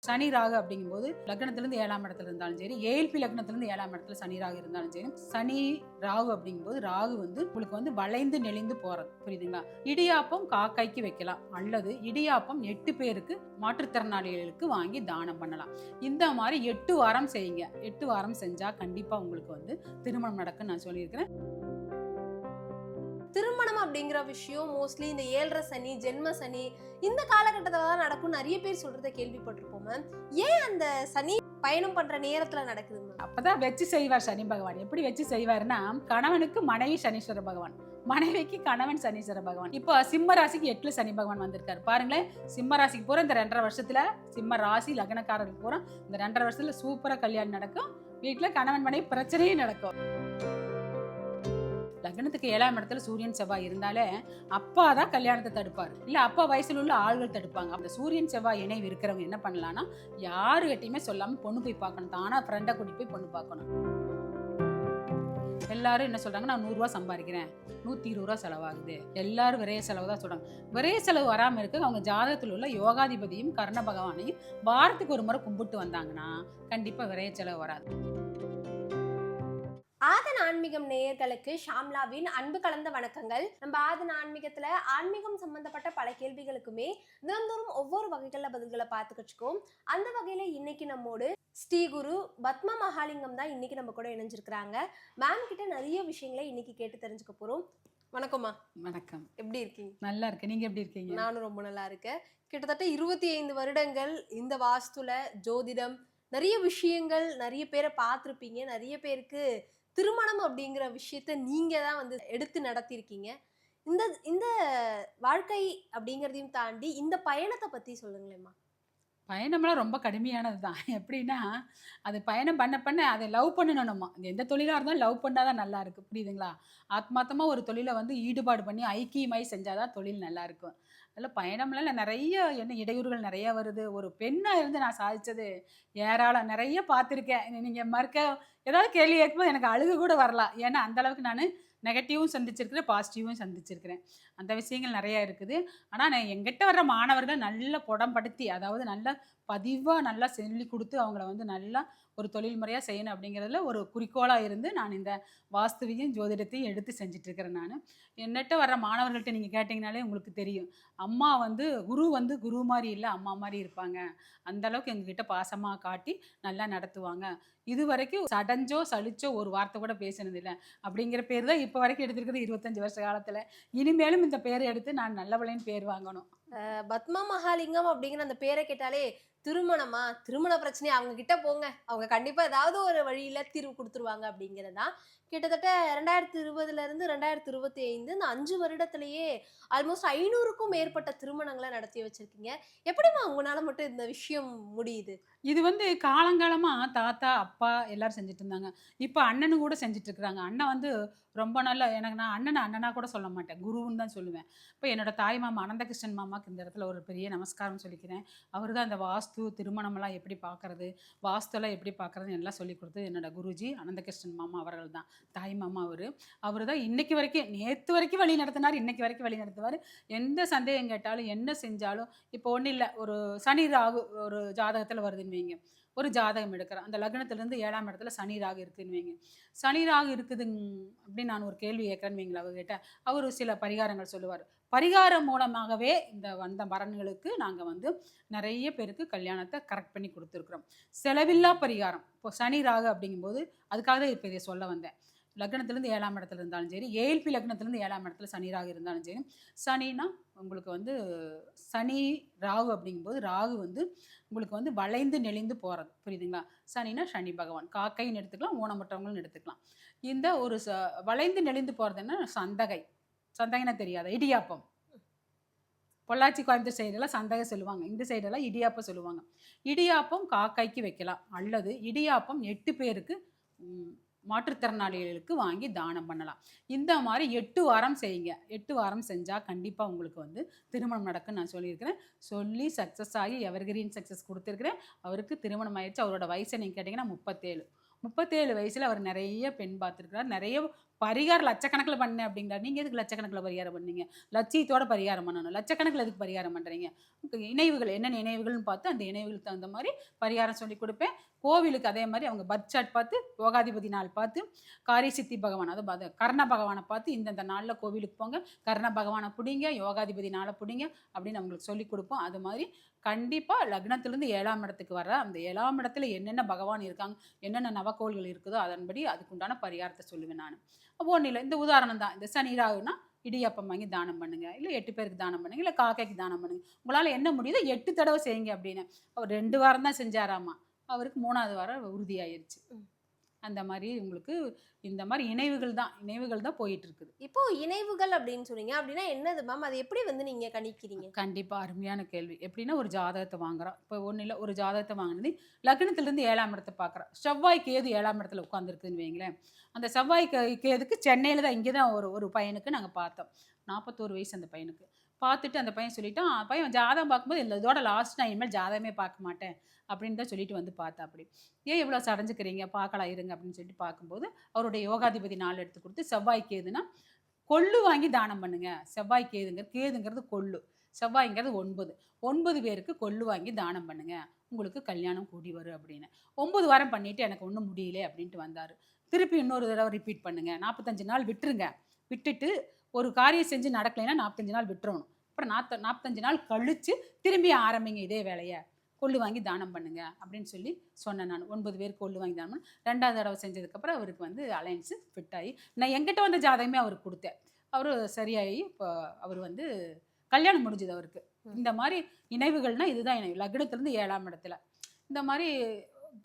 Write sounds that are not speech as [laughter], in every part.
சனி ராகு அப்படிங்கும்போது லக்னத்திலிருந்து ஏழாம் இடத்துல இருந்தாலும் சரி ஏழ்பி லக்னத்திலிருந்து ஏழாம் இடத்துல சனி ராகு இருந்தாலும் சரி சனி ராகு அப்படிங்கும்போது ராகு வந்து உங்களுக்கு வந்து வளைந்து நெளிந்து போறது. புரியுதுங்களா? இடியாப்பம் காக்காய்க்கு வைக்கலாம். அல்லது இடியாப்பம் எட்டு பேருக்கு மாற்றுத்திறனாளிகளுக்கு வாங்கி தானம் பண்ணலாம். இந்த மாதிரி எட்டு வாரம் செய்யுங்க. எட்டு வாரம் செஞ்சா கண்டிப்பா உங்களுக்கு வந்து திருமணம் நடக்கும் நான் சொல்லியிருக்கிறேன். திருமணம் அப்படிங்கிற விஷயம் மோஸ்ட்லி இந்த ஏழரை சனி ஜென்ம சனி இந்த காலகட்டத்தில் தான் நடக்கும் நிறைய பேர் சொல்றத கேள்விப்பட்டிருப்போம் மேம் ஏன் அந்த சனி பயணம் பண்ற நேரத்துல நடக்குது மேம் அப்பதான் வச்சு செய்வார் சனி பகவான். எப்படி வச்சு செய்வார்னா கணவனுக்கு மனைவி சனீஸ்வர பகவான். மனைவிக்கு கணவன் சனீஸ்வர பகவான். இப்போ சிம்ம ராசிக்கு எட்டுல சனி பகவான் வந்திருக்காரு. பாருங்களேன் சிம்ம ராசிக்கு பூரா இந்த ரெண்டரை வருஷத்துல சிம்ம ராசி லக்னக்காரருக்கு பூரா இந்த ரெண்டரை வருஷத்துல சூப்பரா கல்யாணம் நடக்கும். வீட்டுல கணவன் மனைவி பிரச்சனையும் நடக்கும். லக்னத்துக்கு ஏழாம் இடத்துல சூரியன் செவ்வாய் இருந்தாலே அப்பா தான் கல்யாணத்தை தடுப்பார். இல்லை அப்பா வயசில் உள்ள ஆள்கள் தடுப்பாங்க. அந்த சூரியன் செவ்வாய் இணைவு இருக்கிறவங்க என்ன பண்ணலான்னா யாருகிட்டயுமே சொல்லாமல் பொண்ணு போய் பார்க்கணும். தானாக ஃப்ரெண்டை கூட்டி போய் பொண்ணு பார்க்கணும். எல்லாரும் என்ன சொல்றாங்க நான் நூறுரூவா சம்பாதிக்கிறேன். நூற்றி இருபது ரூபா செலவாகுது. எல்லாரும் விரைய செலவு தான் சொல்றாங்க. விரைய செலவு வராமல் இருக்க அவங்க ஜாதகத்தில் உள்ள யோகாதிபதியும் கர்ண பகவானையும் வாரத்துக்கு ஒரு முறை கும்பிட்டு வந்தாங்கன்னா கண்டிப்பாக விரைய செலவு வராது. ஆதன் ஆன்மீகம் நேயர்களுக்கு ஷாம்லாவின் அன்பு கலந்த வணக்கங்கள். நம்ம ஆதன் ஆன்மீகத்துல ஆன்மீகம் சம்பந்தப்பட்ட பல கேள்விகளுக்குமே தினந்தோறும் ஒவ்வொரு வகைகள்ல பதில்களை பார்த்துக்கிச்சுக்கோம் அந்த வகையில இன்னைக்கு நம்மோடு ஸ்ரீகுரு பத்மா மகாலிங்கம் தான் இன்னைக்கு நம்ம கூட இணைஞ்சிருக்கிறாங்க. மேம் கிட்ட நிறைய விஷயங்களை இன்னைக்கு கேட்டு தெரிஞ்சுக்க போறோம். வணக்கம்மா. வணக்கம். எப்படி இருக்கீங்க? நல்லா இருக்கு நீங்க எப்படி இருக்கீங்க? நானும் ரொம்ப நல்லா இருக்கேன். கிட்டத்தட்ட இருபத்தி ஐந்து வருடங்கள் இந்த வாஸ்துல ஜோதிடம் நிறைய விஷயங்கள் நிறைய பேரை பார்த்துருப்பீங்க. நிறைய பேருக்கு திருமணம் அப்படிங்கிற விஷயத்த நீங்கள் தான் வந்து எடுத்து நடத்தியிருக்கீங்க இந்த இந்த வாழ்க்கை அப்படிங்கிறதையும் தாண்டி இந்த பயணத்தை பற்றி சொல்லுங்களேம்மா. பயணம்லாம் ரொம்ப கடுமையானது தான். எப்படின்னா அது பயணம் பண்ண பண்ண அதை லவ் பண்ணணும் நம்ம எந்த தொழிலாக இருந்தாலும் லவ் பண்ணால் தான் நல்லா புரியுதுங்களா? ஆத்மாத்தமாக ஒரு தொழிலை வந்து ஈடுபாடு பண்ணி ஐக்கியமாய் செஞ்சால் தான் தொழில் நல்லாயிருக்கும் அதில் பயணம்லாம் நிறைய என்ன இடையூறுகள் நிறைய வருது. ஒரு பெண்ணாக இருந்து நான் சாதிச்சது ஏராளம். நிறைய பார்த்துருக்கேன். நீங்கள் மறுக்க ஏதாவது கேள்வி கேட்கும்போது எனக்கு அழுகு கூட வரலாம். ஏன்னா அந்த அளவுக்கு நான் நெகட்டிவும் சந்திச்சிருக்கிறேன் பாசிட்டிவும் சந்திச்சிருக்கிறேன். அந்த விஷயங்கள் நிறையா இருக்குது. ஆனால் நான் எங்கிட்ட வர்ற மாணவர்கள் நல்ல புடம்படுத்தி அதாவது நல்ல பதிவாக நல்லா சொல்லி கொடுத்து அவங்கள வந்து நல்லா ஒரு தொழில் முறையாக செய்யணும் அப்படிங்கிறதுல ஒரு குறிக்கோளாக இருந்து நான் இந்த வாஸ்துவையும் ஜோதிடத்தையும் எடுத்து செஞ்சிட்ருக்கிறேன் நான். என்னட்ட வர்ற மாணவர்கள்ட்ட நீங்கள் கேட்டிங்கனாலே உங்களுக்கு தெரியும். அம்மா வந்து குரு வந்து குரு மாதிரி இல்லை அம்மா மாதிரி இருப்பாங்க. அந்த அளவுக்கு எங்ககிட்ட பாசமாக காட்டி நல்லா நடத்துவாங்க. இது வரைக்கும் சடஞ்சோ சலிச்சோ ஒரு வார்த்தை கூட பேசினதில்லை. அப்படிங்கிற பேர் தான் இப்போ வரைக்கும் எடுத்திருக்கிறது இருபத்தஞ்சி வருஷ காலத்தில். இனிமேலும் இந்த பேரை எடுத்து நான் நல்லவளைன்னு பேர் வாங்கணும். அஹ் பத்மா மகாலிங்கம் அப்படிங்கிற அந்த பேரை கேட்டாலே திருமணமா? திருமண பிரச்சனை அவங்க கிட்ட போங்க. அவங்க கண்டிப்பா ஏதாவது ஒரு வழியில தீர்வு கொடுத்துருவாங்க. அப்படிங்கிறதா கிட்டத்தட்ட ரெண்டாயிரத்தி இருபதுலேருந்து ரெண்டாயிரத்தி இருபத்தி ஐந்து இந்த அஞ்சு வருடத்திலேயே ஆல்மோஸ்ட் ஐநூறுக்கும் மேற்பட்ட திருமணங்களை நடத்தி வச்சுருக்கீங்க. எப்படிம்மா உங்களால் மட்டும் இந்த விஷயம் முடியுது? இது வந்து காலங்காலமாக தாத்தா அப்பா எல்லாரும் செஞ்சுட்டு இருந்தாங்க இப்போ அண்ணனு கூட செஞ்சுட்டு இருக்கிறாங்க அண்ணன் வந்து ரொம்ப நல்ல எனக்கு நான் அண்ணனை அண்ணனாக கூட சொல்ல மாட்டேன். குருன்னு தான் சொல்லுவேன். இப்போ என்னோட தாய் மாமா அனந்தகிருஷ்ணன் மாமாக்கு இந்த இடத்துல ஒரு பெரிய நமஸ்காரம் சொல்லிக்கிறேன். அவர் தான் அந்த வாஸ்து திருமணமெல்லாம் எப்படி பார்க்கறது வாஸ்துலாம் எப்படி பார்க்குறதுன்னு எல்லாம் சொல்லி கொடுத்து என்னோட குருஜி அனந்தகிருஷ்ணன் மாமா அவர்கள் தான். தாய் மாமா அவர். அவர் தான் இன்னைக்கு வரைக்கும் நேற்று வரைக்கும் வழி நடத்தினார் இன்னைக்கு வரைக்கும் வழி நடத்துவார். எந்த சந்தேகம் கேட்டாலும் என்ன செஞ்சாலும் இப்போ ஒன்றும் இல்லை ஒரு சனி ராகு ஒரு ஜாதகத்தில் வருதுன்னு வைங்க. ஒரு ஜாதகம் எடுக்கிறேன். அந்த லக்னத்துலேருந்து ஏழாம் இடத்துல சனி ராகு இருக்குதுன்னு வைங்க. சனி ராகு இருக்குதுங்க அப்படின்னு நான் ஒரு கேள்வி கேட்குறேன்னு வைங்களா அவர்கிட்ட. அவர் சில பரிகாரங்கள் சொல்லுவார். பரிகாரம் மூலமாகவே இந்த வந்த மரணங்களுக்கு நாங்கள் வந்து நிறைய பேருக்கு கல்யாணத்தை கரெக்ட் பண்ணி கொடுத்துருக்குறோம். செலவில்லா பரிகாரம். இப்போ சனி ராகு அப்படிங்கும்போது அதுக்காக தான் இப்போ இதை சொல்ல வந்தேன். லக்னத்துலேருந்து ஏழாம் இடத்துல இருந்தாலும் சரி ஏழ்பி லக்னத்துலேருந்து ஏழாம் இடத்துல சனி ராகு இருந்தாலும் சரி சனினா உங்களுக்கு வந்து சனி ராகு அப்படிங்கும்போது ராகு வந்து உங்களுக்கு வந்து வளைந்து நெளிந்து போகிறது புரியுதுங்களா? சனினா சனி பகவான். காக்கைன்னு எடுத்துக்கலாம் ஊனமுற்றவங்களும் எடுத்துக்கலாம். இந்த ஒரு ச வளைந்து நெளிந்து போகிறதுன்னா சந்தகை. சந்தகைனா தெரியாத. இடியாப்பம். பொள்ளாச்சி கோயம்புத்தூர் சைடெல்லாம் சந்தகை சொல்லுவாங்க. இந்த சைடெல்லாம் இடியாப்பம் சொல்லுவாங்க. இடியாப்பம் காக்காய்க்கு வைக்கலாம். அல்லது இடியாப்பம் எட்டு பேருக்கு மாற்றுத்திறனாளிகளுக்கு வாங்கி தானம் பண்ணலாம். இந்த மாதிரி எட்டு வாரம் செய்யுங்க. எட்டு வாரம் செஞ்சால் கண்டிப்பாக உங்களுக்கு வந்து திருமணம் நடக்குன்னு நான் சொல்லியிருக்கிறேன். சொல்லி சக்ஸஸ் ஆகி எவர்கிரீன் சக்ஸஸ் கொடுத்துருக்குறேன். அவருக்கு திருமணம் ஆயிடுச்சு. அவரோட வயசை நீங்கள் கேட்டிங்கன்னா முப்பத்தேழு. முப்பத்தேழு வயசில் அவர் நிறைய பெண் பார்த்துருக்கிறார். நிறைய பரிகாரம் லட்சக்கணக்கில் பண்ணேன் அப்படிங்கிறார் நீங்கள் எதுக்கு லட்சக்கணக்கில் பரிகாரம் பண்ணீங்க? லட்சியத்தோட பரிகாரம் பண்ணணும். லட்சக்கணக்கில் எதுக்கு பரிகாரம் பண்ணுறீங்க இணைவுகள் என்னென்ன இணைவுகள்னு பார்த்து அந்த இணைவுகளுக்கு தகுந்த மாதிரி பரிகாரம் சொல்லி கொடுப்பேன். கோவிலுக்கு அதே மாதிரி அவங்க பர்த் சார்ட் பார்த்து யோகாதிபதி நாள் பார்த்து காரி சித்தி பகவான் அதாவது கர்ண பகவானை பார்த்து இந்தந்த நாளில் கோவிலுக்கு போங்க. கர்ண பகவானை பிடிங்க யோகாதிபதி நாளை பிடிங்க அப்படின்னு அவங்களுக்கு சொல்லி கொடுப்போம். அது மாதிரி கண்டிப்பாக லக்னத்துலேருந்து ஏழாம் இடத்துக்கு வர அந்த ஏழாம் இடத்துல என்னென்ன பகவான் இருக்காங்க என்னென்ன நவக்கோள்கள் இருக்குதோ அதன்படி அதுக்குண்டான பரிகாரத்தை சொல்லுவேன் நான். ஒன்றும் இல்லை. இந்த உதாரணம் தான். இந்த சனி ராகுனா இடியாப்பம் வாங்கி தானம் பண்ணுங்க. இல்லை எட்டு பேருக்கு தானம் பண்ணுங்க. இல்லை காக்கைக்கு தானம் பண்ணுங்க. உங்களால் என்ன முடியுதோ எட்டு தடவை செய்யுங்க அப்படின்னு. அவர் ரெண்டு வாரம் தான் செஞ்சாராமா. அவருக்கு மூணாவது வாரம் உறுதியாயிருச்சு. அந்த மாதிரி உங்களுக்கு இந்த மாதிரி இணைவுகள் தான் இணைவுகள் தான் போயிட்டு இருக்குது இப்போ இணைவுகள் அப்படின்னு சொன்னீங்க. அப்படின்னா என்னது மேம் அது எப்படி வந்து நீங்க கணிக்கிறீங்க? கண்டிப்பாக அருமையான கேள்வி. எப்படின்னா ஒரு ஜாதகத்தை வாங்குறோம் இப்போ ஒன்றும் இல்லை ஒரு ஜாதகத்தை வாங்கினது லக்னத்திலேருந்து ஏழாம் இடத்தை பார்க்குறோம் செவ்வாய் கேது ஏழாம் இடத்துல உட்காந்துருக்குன்னு வைங்களேன். அந்த செவ்வாய் கே- கேதுக்கு சென்னையில் தான் இங்கே தான் ஒரு ஒரு பையனுக்கு நாங்கள் பார்த்தோம். நாற்பத்தோரு வயசு அந்த பையனுக்கு. பார்த்துட்டு அந்த பையன் சொல்லிட்டான் பையன் ஜாதகம் பார்க்கும்போது இல்லை இதோட லாஸ்ட் நான் இனிமேல் ஜாதகமே பார்க்க மாட்டேன் அப்படின்னு தான் சொல்லிட்டு வந்து பார்த்தா அப்படி. ஏன் இவ்வளோ சடைஞ்சுக்கிறீங்க? பார்க்கலாம் இருங்க அப்படின்னு சொல்லிட்டு பார்க்கும்போது அவருடைய யோகாதிபதி நாள் எடுத்து கொடுத்து செவ்வாய் கேதுன்னா கொள்ளு வாங்கி தானம் பண்ணுங்க. செவ்வாய் கேதுங்க கேதுங்கிறது கொள்ளு. செவ்வாய்ங்கிறது ஒன்பது. ஒன்பது பேருக்கு கொள்ளு வாங்கி தானம் பண்ணுங்க. உங்களுக்கு கல்யாணம் கூடி வரும் அப்படின்னு. ஒன்பது வாரம் பண்ணிட்டு எனக்கு ஒன்றும் முடியல அப்படின்ட்டு வந்தார். திருப்பி இன்னொரு தடவை ரிப்பீட் பண்ணுங்க. நாற்பத்தஞ்சு நாள் விட்டுருங்க. விட்டுட்டு ஒரு காரியம் செஞ்சு நடக்கலைன்னா நாற்பத்தஞ்சு நாள் விட்டுறணும். அப்புறம் நாற்ப நாற்பத்தஞ்சு நாள் கழிச்சு திரும்பி ஆரம்பிங்க இதே வேலையை. கொள்ளு வாங்கி தானம் பண்ணுங்க அப்படின்னு சொல்லி சொன்னேன் நான். ஒன்பது பேர் கொள்ளு வாங்கி தானம் பண்ணு. ரெண்டாவது தடவை செஞ்சதுக்கப்புறம் அவருக்கு வந்து அலையன்ஸு ஃபிட் ஆகி நான் எங்கிட்ட வந்த ஜாதகமே அவருக்கு கொடுத்தேன். அவர் சரியாகி இப்போ அவர் வந்து கல்யாணம் முடிஞ்சது அவருக்கு. இந்த மாதிரி இணைவுகள்னா இதுதான் இணைவு. லக்னத்திலேருந்து ஏழாம் இடத்துல. இந்த மாதிரி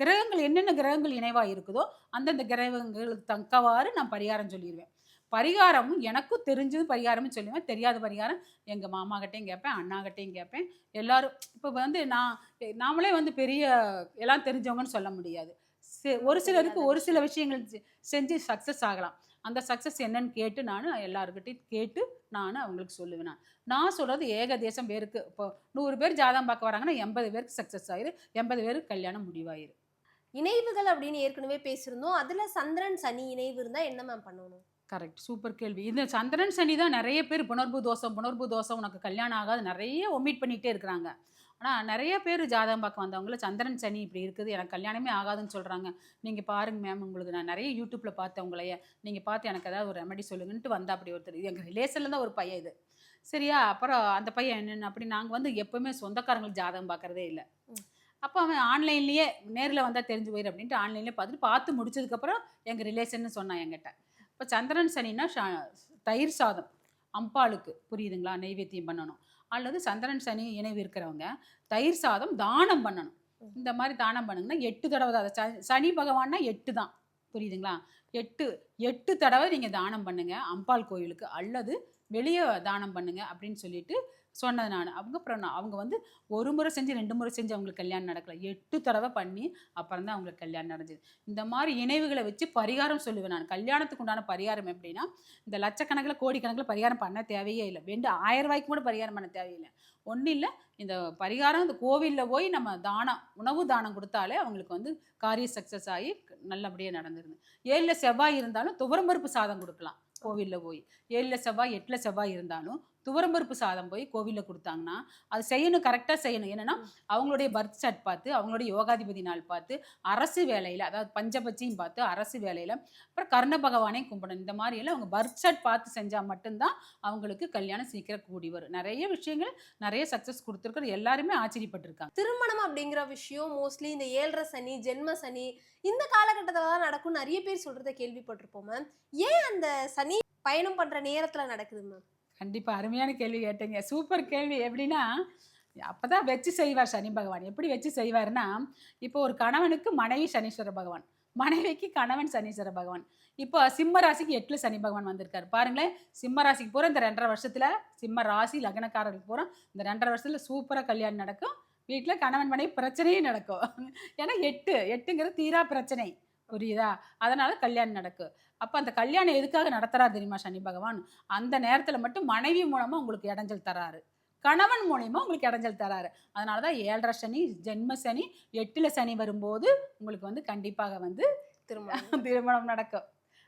கிரகங்கள் என்னென்ன கிரகங்கள் இணைவாக இருக்குதோ அந்தந்த கிரகங்களுக்கு தக்கவாறு நான் பரிகாரம் சொல்லிடுவேன் பரிகாரமும் எனக்கும் தெரிஞ்சது பரிகாரமும் சொல்லுவேன். தெரியாத பரிகாரம் எங்கள் மாமாகிட்டையும் கேட்பேன் அண்ணாகிட்டையும் கேட்பேன். எல்லாரும் இப்போ வந்து நான் நாமளே வந்து பெரிய எல்லாம் தெரிஞ்சவங்கன்னு சொல்ல முடியாது. சி- ஒரு சிலருக்கு ஒரு சில விஷயங்கள் செஞ்சு சக்ஸஸ் ஆகலாம். அந்த சக்ஸஸ் என்னன்னு கேட்டு நான் எல்லாருக்கிட்டையும் கேட்டு நான் அவங்களுக்கு சொல்லுவேன் நான். நான் சொல்கிறது ஏகதேசம் பேருக்கு. இப்போ நூறு பேர் ஜாதகம் பார்க்க வராங்கன்னா எண்பது பேருக்கு சக்ஸஸ் ஆயிரு எண்பது பேருக்கு கல்யாணம் முடிவாயிரு. இணைவுகள் அப்படின்னு ஏற்கனவே பேசியிருந்தோம். அதுல சந்திரன் சனி இணைவு இருந்தா என்ன மேம் பண்ணணும்? கரெக்ட் சூப்பர் கேள்வி. இந்த சந்திரன் சனி தான் நிறைய பேர் புணர்வு தோஷம் புணர்வு தோஷம் உனக்கு கல்யாணம் ஆகாது நிறைய ஒமிட் பண்ணிகிட்டே இருக்கிறாங்க. ஆனால் நிறைய பேர் ஜாதகம் பார்க்க வந்தவங்கள சந்திரன் சனி இப்படி இருக்குது எனக்கு கல்யாணமே ஆகாதுன்னு சொல்கிறாங்க நீங்கள் பாருங்க மேம் உங்களுக்கு நான் நிறைய யூடியூப்பில் பார்த்தேன் உங்களைய. நீங்கள் பார்த்து எனக்கு ஏதாவது ஒரு ரெமெடி சொல்லுங்கன்ட்டு வந்தா அப்படி ஒருத்தர். இது எங்கள் ரிலேஷனில் தான் ஒரு பையன் இது. சரியா? அப்புறம் அந்த பையன் என்னென்ன அப்படி நாங்கள் வந்து எப்போவுமே சொந்தக்காரங்களுக்கு ஜாதகம் பார்க்குறதே இல்லை. அப்போ அவன் ஆன்லைன்லேயே நேரில் வந்தால் தெரிஞ்சு போயிரு அப்படின்ட்டு ஆன்லைன்லேயே பார்த்துட்டு பார்த்து முடிச்சதுக்கப்புறம் எங்கள் ரிலேஷன்னு சொன்னான் என்கிட்ட. இப்போ சந்திரன் சனின்னா தயிர் சாதம். அம்பாளுக்கு புரியுதுங்களா? நைவேத்தியம் பண்ணணும். அல்லது சந்திரன் சனி இணைவு இருக்கிறவங்க தயிர் சாதம் தானம் பண்ணணும். இந்த மாதிரி தானம் பண்ணுங்கன்னா எட்டு தடவை தான். சனி பகவான்னா எட்டு தான். புரியுதுங்களா? எட்டு எட்டு தடவை நீங்கள் தானம் பண்ணுங்கள் அம்பாள் கோயிலுக்கு அல்லது வெளியே தானம் பண்ணுங்கள் அப்படின்னு சொல்லிட்டு சொன்னது நான். அவங்க அப்புறம் நான் அவங்க வந்து ஒரு முறை செஞ்சு ரெண்டு முறை செஞ்சு அவங்களுக்கு கல்யாணம் நடக்கல. எட்டு தடவை பண்ணி அப்புறம் தான் அவங்களுக்கு கல்யாணம் நடந்தது. இந்த மாதிரி இணைவுகளை வச்சு பரிகாரம் சொல்லுவேன் நான். கல்யாணத்துக்கு உண்டான பரிகாரம் எப்படின்னா இந்த லட்சக்கணக்கில் கோடிக்கணக்கில் பரிகாரம் பண்ண தேவையே இல்லை. வெண்டு ஆயிரம் ரூபாய்க்கு கூட பரிகாரம் பண்ண தேவையில்லை. ஒன்றும் இல்லை இந்த பரிகாரம் இந்த கோவிலில் போய் நம்ம தானம் உணவு தானம் கொடுத்தாலே அவங்களுக்கு வந்து காரியம் சக்ஸஸ் ஆகி நல்லபடியாக நடந்துருது. ஏழில் செவ்வாய் இருந்தாலும் துவரம்பருப்பு சாதம் கொடுக்கலாம் கோவிலில் போய். ஏழில் செவ்வாய் எட்டில் செவ்வாய் இருந்தாலும் துவரம்பருப்பு சாதம் போய் கோவிலில் கொடுத்தாங்கன்னா அது செய்யணும் கரெக்டாக செய்யணும். என்னென்னா அவங்களுடைய பர்த் சார்ட் பார்த்து அவங்களுடைய யோகாதிபதி நாள் பார்த்து அரசு வேலையில் அதாவது பஞ்சபட்சியும் பார்த்து அரசு வேலையில் அப்புறம் கர்ண பகவானையும் கும்பிடணும். இந்த மாதிரி எல்லாம் அவங்க பர்த் சார்ட் பார்த்து செஞ்சால் மட்டும்தான் அவங்களுக்கு கல்யாணம் சீக்கிரம் கூடி வரும். நிறைய விஷயங்கள் நிறைய சக்ஸஸ் கொடுத்துருக்குற எல்லாருமே ஆச்சரியப்பட்டிருக்காங்க. திருமணம் அப்படிங்கிற விஷயம் மோஸ்ட்லி இந்த ஏழரை சனி ஜென்ம சனி இந்த காலகட்டத்தில் தான் நடக்கும் நிறைய பேர் சொல்றத கேள்விப்பட்டிருப்போம் மேம் ஏன் அந்த சனி பயணம் பண்ற நேரத்துல நடக்குது மேம் கண்டிப்பாக அருமையான கேள்வி கேட்டீங்க. சூப்பர் கேள்வி. எப்படின்னா அப்போ தான் வச்சு செய்வார் சனி பகவான். எப்படி வச்சு செய்வார்னா இப்போ ஒரு கணவனுக்கு மனைவி சனீஸ்வர பகவான் மனைவிக்கு கணவன் சனீஸ்வர பகவான். இப்போ சிம்ம ராசிக்கு எட்டில் சனி பகவான் வந்திருக்காரு. பாருங்களேன் சிம்ம ராசிக்கு பூரா இந்த ரெண்டரை வருஷத்தில் சிம்ம ராசி லக்னக்காரர்களுக்கு பூரா இந்த ரெண்டரை வருஷத்தில் சூப்பராக கல்யாணம் நடக்கும். வீட்டில் கணவன் மனைவி பிரச்சனையும் நடக்கும். ஏன்னா எட்டு எட்டுங்கிறது தீரா பிரச்சனை. புரியுதா? அதனால கல்யாணம் நடக்கும் அப்போ அந்த கல்யாணம் எதுக்காக நடத்துறாரு தெரியுமா சனி பகவான்? அந்த நேரத்தில் மட்டும் மனைவி மூலமா உங்களுக்கு இடைஞ்சல் தராரு. கணவன் மூலியமா உங்களுக்கு இடைஞ்சல் தராரு. அதனால தான் ஏழரை சனி ஜென்ம சனி எட்டுல சனி வரும்போது உங்களுக்கு வந்து கண்டிப்பாக வந்து திருமணம். [laughs] திருமணம் நடக்கும்.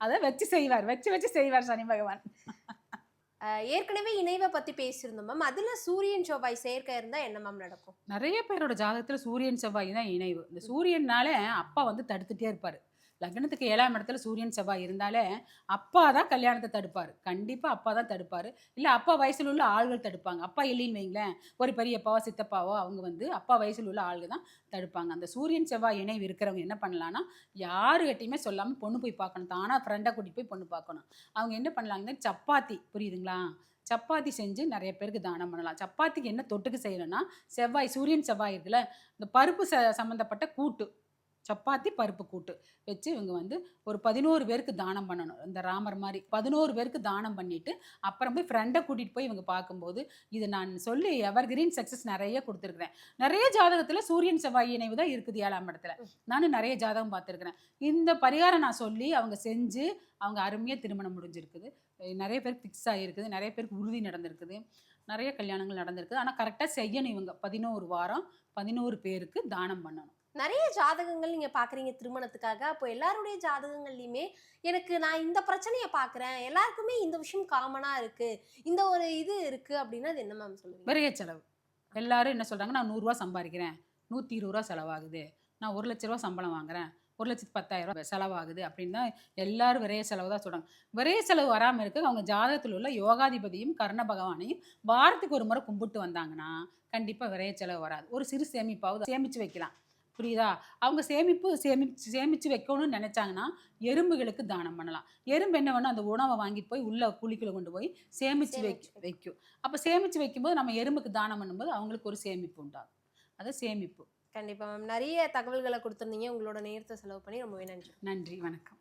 அதை வச்சு செய்வார். வச்சு வச்சு செய்வார் சனி பகவான். ஏற்கனவே இணைவை பத்தி பேசியிருந்தோம் மேம் அதுல சூரியன் செவ்வாய் சேர்க்கை இருந்தா என்ன மேம் நடக்கும்? நிறைய பேரோட ஜாதகத்துல சூரியன் செவ்வாய் தான் இணைவு. இந்த சூரியனால அப்பா வந்து தடுத்துட்டே இருப்பாரு. லக்னத்துக்கு ஏழாம் இடத்துல சூரியன் செவ்வாய் இருந்தாலே அப்பா தான் கல்யாணத்தை தடுப்பார். கண்டிப்பாக அப்பா தான் தடுப்பார். இல்லை அப்பா வயசில் உள்ள ஆள்கள் தடுப்பாங்க. அப்பா இல்லைன்னு வைங்களேன் ஒரு பெரியப்பாவோ சித்தப்பாவோ அவங்க வந்து அப்பா வயசில் உள்ள ஆள்கள் தான் தடுப்பாங்க. அந்த சூரியன் செவ்வாய் இணைவு இருக்கிறவங்க என்ன பண்ணலான்னா யாருக்கிட்டையுமே சொல்லாமல் பொண்ணு போய் பார்க்கணும். தானாக ஃப்ரெண்டை கூட்டிகிட்டு போய் பொண்ணு பார்க்கணும். அவங்க என்ன பண்ணலாங்கன்னா சப்பாத்தி புரியுதுங்களா? சப்பாத்தி செஞ்சு நிறைய பேருக்கு தானம் பண்ணலாம். சப்பாத்திக்கு என்ன தொட்டுக்கு செய்யணும்னா செவ்வாய் சூரியன் செவ்வாய் இருக்குல்ல இந்த பருப்பு ச சம்மந்தப்பட்ட கூட்டு. சப்பாத்தி பருப்பு கூட்டு வச்சு இவங்க வந்து ஒரு பதினோரு பேருக்கு தானம் பண்ணணும். இந்த ராமர் மாதிரி பதினோரு பேருக்கு தானம் பண்ணிட்டு அப்புறம் போய் ஃப்ரெண்டை கூட்டிகிட்டு போய் இவங்க பார்க்கும்போது இது நான் சொல்லி எவர் கிரீன் சக்ஸஸ் நிறைய கொடுத்துருக்குறேன். நிறைய ஜாதகத்தில் சூரியன் செவ்வாய் இணைவு தான் இருக்குது ஏழாம் இடத்துல. நானும் நிறைய ஜாதகம் பார்த்துருக்குறேன். இந்த பரிகாரம் நான் சொல்லி அவங்க செஞ்சு அவங்க அருமையாக திருமணம் முடிஞ்சிருக்குது. நிறைய பேருக்கு ஃபிக்ஸ் ஆகிருக்குது நிறைய பேருக்கு உறுதி நடந்திருக்குது. நிறைய கல்யாணங்கள் நடந்திருக்குது. ஆனால் கரெக்டாக செய்யணும் இவங்க. பதினோரு வாரம் பதினோரு பேருக்கு தானம் பண்ணணும். நிறைய ஜாதகங்கள் நீங்கள் பார்க்குறீங்க திருமணத்துக்காக. அப்போ எல்லாருடைய ஜாதகங்கள்லையுமே எனக்கு நான் இந்த பிரச்சனையை பார்க்குறேன் எல்லாருக்குமே இந்த விஷயம் காமனாக இருக்குது இந்த ஒரு இது இருக்குது அப்படின்னா அது என்ன மேம் சொல்லுங்கள் விரைய செலவு. எல்லாரும் என்ன சொல்கிறாங்க நான் நூறுரூவா சம்பாதிக்கிறேன். நூற்றி இருபது ரூபா செலவாகுது. நான் ஒரு லட்ச ரூபா சம்பளம் வாங்குறேன். ஒரு லட்சத்து பத்தாயிரம் ரூபாய் செலவாகுது அப்படின்னு தான் எல்லாரும் விரைய செலவு தான் சொல்கிறாங்க விரைய செலவு வராமல் இருக்க அவங்க ஜாதகத்தில் உள்ள யோகாதிபதியும் கர்ண பகவானையும் வாரத்துக்கு ஒரு முறை கும்பிட்டு வந்தாங்கன்னா கண்டிப்பாக விரைய செலவு வராது. ஒரு சிறு சேமிப்பாவது சேமித்து வைக்கலாம். புரியுதா? அவங்க சேமிப்பு சேமிச்சு சேமித்து வைக்கணும்னு நினச்சாங்கன்னா எறும்புகளுக்கு தானம் பண்ணலாம். எறும்பு என்ன பண்ணும்? அந்த உணவை வாங்கிட்டு போய் உள்ள குழிக்குள்ள கொண்டு போய் சேமித்து வை சேமிச்சு வைக்கும். அப்போ சேமித்து வைக்கும்போது நம்ம எறும்புக்கு தானம் பண்ணும்போது அவங்களுக்கு ஒரு சேமிப்பு உண்டாகும். அது சேமிப்பு. கண்டிப்பா மேம். நிறைய தகவல்களை கொடுத்துருந்தீங்க. உங்களோட நேரத்தை செலவு பண்ணி ரொம்பவே நன்றி. நன்றி. வணக்கம்.